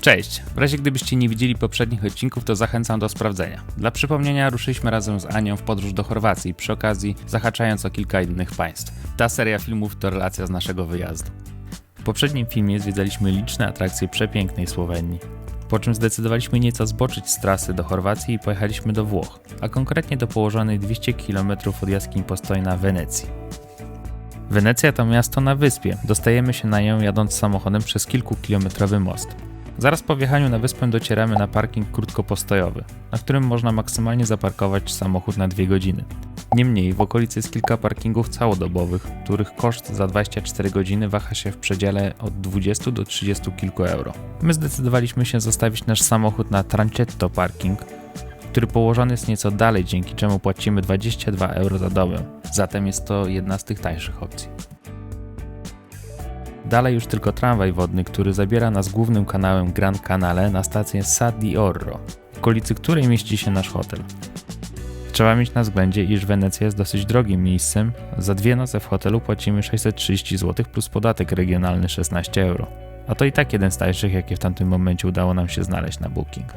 Cześć! W razie gdybyście nie widzieli poprzednich odcinków, to zachęcam do sprawdzenia. Dla przypomnienia ruszyliśmy razem z Anią w podróż do Chorwacji, przy okazji zahaczając o kilka innych państw. Ta seria filmów to relacja z naszego wyjazdu. W poprzednim filmie zwiedzaliśmy liczne atrakcje przepięknej Słowenii. Po czym zdecydowaliśmy nieco zboczyć z trasy do Chorwacji i pojechaliśmy do Włoch, a konkretnie do położonej 200 km od jaskiń Postojna Wenecji. Wenecja to miasto na wyspie. Dostajemy się na nią jadąc samochodem przez kilkukilometrowy most. Zaraz po wjechaniu na wyspę docieramy na parking krótkopostojowy, na którym można maksymalnie zaparkować samochód na dwie godziny. Niemniej w okolicy jest kilka parkingów całodobowych, których koszt za 24 godziny waha się w przedziale od 20 do 30 kilku euro. My zdecydowaliśmy się zostawić nasz samochód na Trancetto Parking, który położony jest nieco dalej, dzięki czemu płacimy 22 euro za dobę. Zatem jest to jedna z tych tańszych opcji. Dalej już tylko tramwaj wodny, który zabiera nas głównym kanałem Gran Canale na stację Sa di Orro, w okolicy której mieści się nasz hotel. Trzeba mieć na względzie, iż Wenecja jest dosyć drogim miejscem. Za dwie noce w hotelu płacimy 630 zł plus podatek regionalny 16 euro. A to i tak jeden z tańszych, jakie w tamtym momencie udało nam się znaleźć na Booking.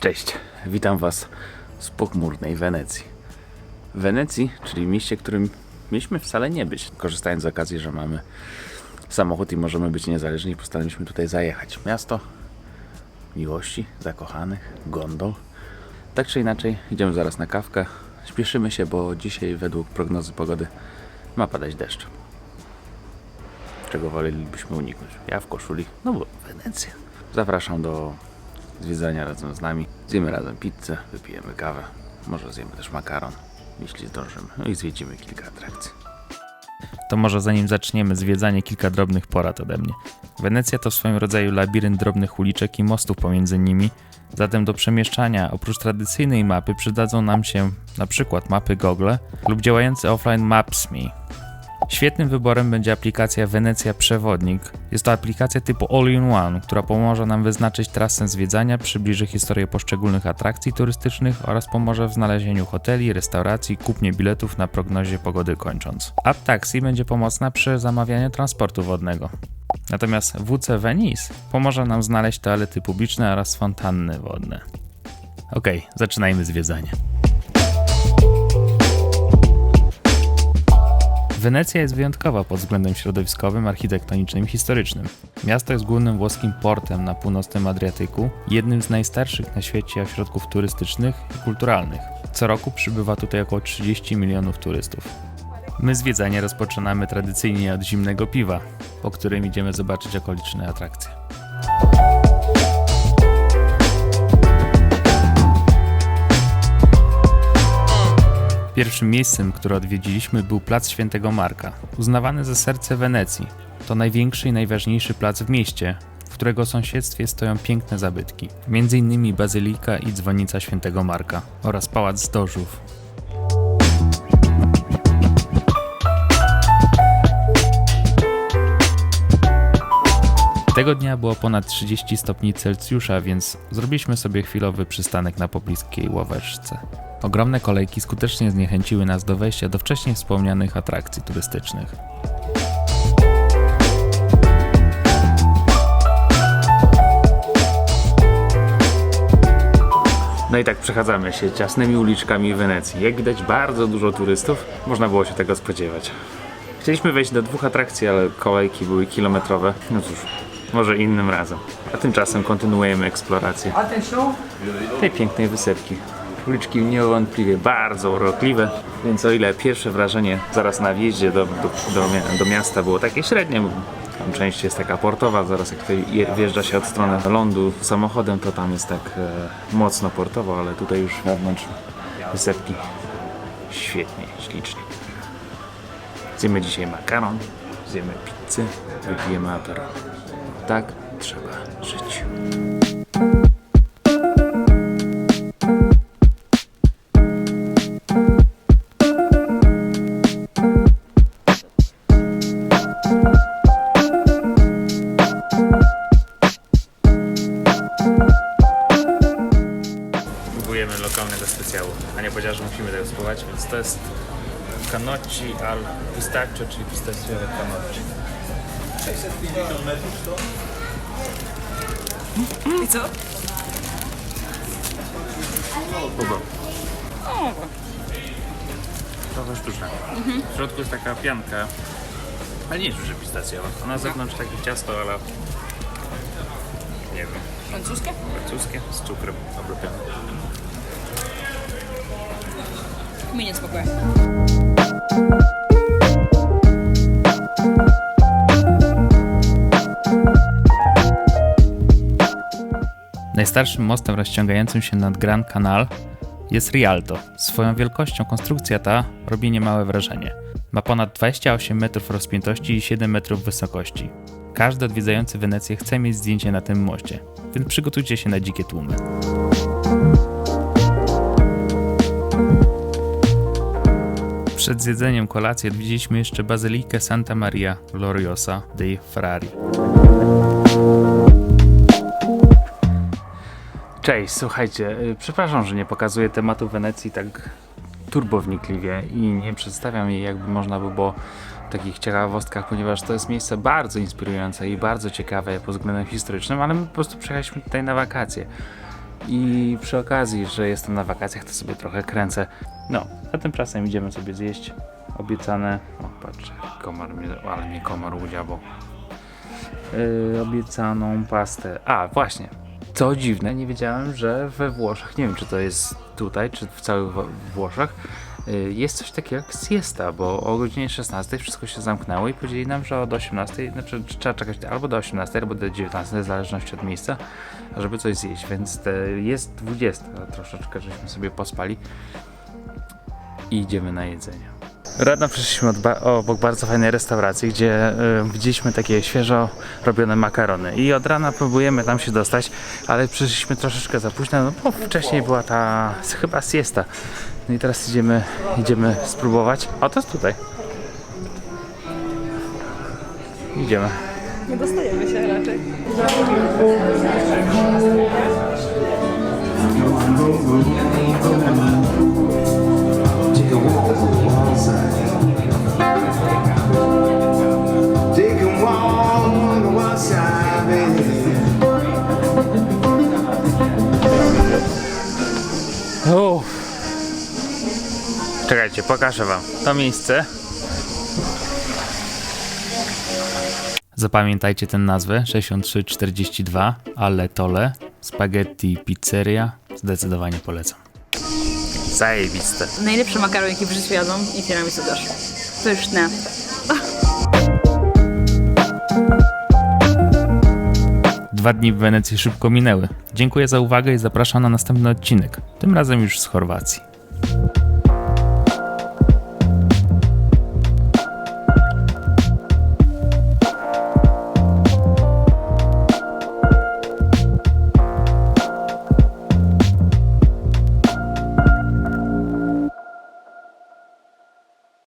Cześć, witam Was z pochmurnej Wenecji. Wenecji, czyli mieście, którym mieliśmy wcale nie być. Korzystając z okazji, że mamy samochód i możemy być niezależni, postanowiliśmy tutaj zajechać. Miasto miłości, zakochanych, gondol. Tak czy inaczej, idziemy zaraz na kawkę. Śpieszymy się, bo dzisiaj według prognozy pogody ma padać deszcz. Czego wolelibyśmy uniknąć? Ja w koszuli, no bo Wenecja. Zapraszam do zwiedzania razem z nami. Zjemy razem pizzę, wypijemy kawę. Może zjemy też makaron, jeśli zdążymy. No i zwiedzimy kilka atrakcji. To może zanim zaczniemy zwiedzanie, kilka drobnych porad ode mnie. Wenecja to w swoim rodzaju labirynt drobnych uliczek i mostów pomiędzy nimi, zatem do przemieszczania oprócz tradycyjnej mapy przydadzą nam się na przykład mapy Google lub działający offline Maps.me. Świetnym wyborem będzie aplikacja Wenecja Przewodnik. Jest to aplikacja typu All-in-One, która pomoże nam wyznaczyć trasę zwiedzania, przybliży historię poszczególnych atrakcji turystycznych oraz pomoże w znalezieniu hoteli, restauracji, kupnie biletów na prognozie pogody kończąc. App Taxi będzie pomocna przy zamawianiu transportu wodnego. Natomiast WC Venice pomoże nam znaleźć toalety publiczne oraz fontanny wodne. Okej, zaczynajmy zwiedzanie. Wenecja jest wyjątkowa pod względem środowiskowym, architektonicznym i historycznym. Miasto jest głównym włoskim portem na północnym Adriatyku, jednym z najstarszych na świecie ośrodków turystycznych i kulturalnych. Co roku przybywa tutaj około 30 milionów turystów. My zwiedzanie rozpoczynamy tradycyjnie od zimnego piwa, po którym idziemy zobaczyć okoliczne atrakcje. Pierwszym miejscem, które odwiedziliśmy, był Plac Świętego Marka, uznawany za serce Wenecji. To największy i najważniejszy plac w mieście, w którego sąsiedztwie stoją piękne zabytki, m.in. Bazylika i dzwonica Świętego Marka oraz Pałac Zdożów. Tego dnia było ponad 30 stopni Celsjusza, więc zrobiliśmy sobie chwilowy przystanek na pobliskiej ławeczce. Ogromne kolejki skutecznie zniechęciły nas do wejścia do wcześniej wspomnianych atrakcji turystycznych. No i tak przechadzamy się ciasnymi uliczkami Wenecji. Jak widać bardzo dużo turystów, można było się tego spodziewać. Chcieliśmy wejść do dwóch atrakcji, ale kolejki były kilometrowe. No cóż, może innym razem. A tymczasem kontynuujemy eksplorację tej pięknej wysepki. Uliczki niewątpliwie bardzo urokliwe, więc o ile pierwsze wrażenie zaraz na wjeździe do, do, do, do miasta było takie średnie, tam część jest taka portowa, zaraz jak tutaj je- wjeżdża się od strony lądu samochodem, to tam jest tak e, mocno portowo, ale tutaj już wewnątrz wysepki świetnie, ślicznie. Zjemy dzisiaj makaron, zjemy pizzę, wypijemy aperol. Tak trzeba żyć. Spróbować, więc to jest canocci al pistaccio, czyli pistacjowe canocci. I co? Kubo. Trochę sztuczna. W środku jest taka pianka, ale nie jest już pistacjowa. A na zewnątrz takie ciasto, ale nie wiem, Francuskie? francuskie z cukrem obrobione. Mi nie smakuje. Najstarszym mostem rozciągającym się nad Grand Canal jest Rialto. Swoją wielkością konstrukcja ta robi niemałe wrażenie. Ma ponad 28 metrów rozpiętości i 7 metrów wysokości. Każdy odwiedzający Wenecję chce mieć zdjęcie na tym moście, więc przygotujcie się na dzikie tłumy. Przed zjedzeniem kolacji odwiedziliśmy jeszcze Bazylikę Santa Maria Gloriosa dei Frari. Cześć, słuchajcie, y, przepraszam, że nie pokazuję tematu Wenecji tak turbownikliwie i nie przedstawiam jej jakby można by było w takich ciekawostkach, ponieważ to jest miejsce bardzo inspirujące i bardzo ciekawe pod względem historycznym, ale my po prostu przyjechaliśmy tutaj na wakacje. I przy okazji, że jestem na wakacjach, to sobie trochę kręcę. No, a tymczasem idziemy sobie zjeść obiecane... O, patrz, komar mnie, ale mnie komar udział, yy, obiecaną pastę. A, właśnie. Co dziwne, nie wiedziałem, że we Włoszech, nie wiem czy to jest tutaj, czy w całych Włoszech, jest coś takiego jak siesta, bo o godzinie 16 wszystko się zamknęło i powiedzieli nam, że od 18, znaczy trzeba czekać albo do 18, albo do 19, w zależności od miejsca, żeby coś zjeść, więc te, jest 20, troszeczkę żeśmy sobie pospali i idziemy na jedzenie. Rano przyszliśmy od ba- obok bardzo fajnej restauracji, gdzie y, widzieliśmy takie świeżo robione makarony. I od rana próbujemy tam się dostać, ale przyszliśmy troszeczkę za późno, no bo wcześniej była ta chyba siesta. No i teraz idziemy, idziemy spróbować. O, to jest tutaj. Idziemy. Nie dostajemy się raczej. Czekajcie, pokażę wam to miejsce. Zapamiętajcie tę nazwę 6342 Alle Tole Spaghetti Pizzeria. Zdecydowanie polecam. Zajebiste. Najlepsze makaron, jakie w życiu jadą i tiramisu też. Pyszne. Dwa dni w Wenecji szybko minęły. Dziękuję za uwagę i zapraszam na następny odcinek. Tym razem już z Chorwacji.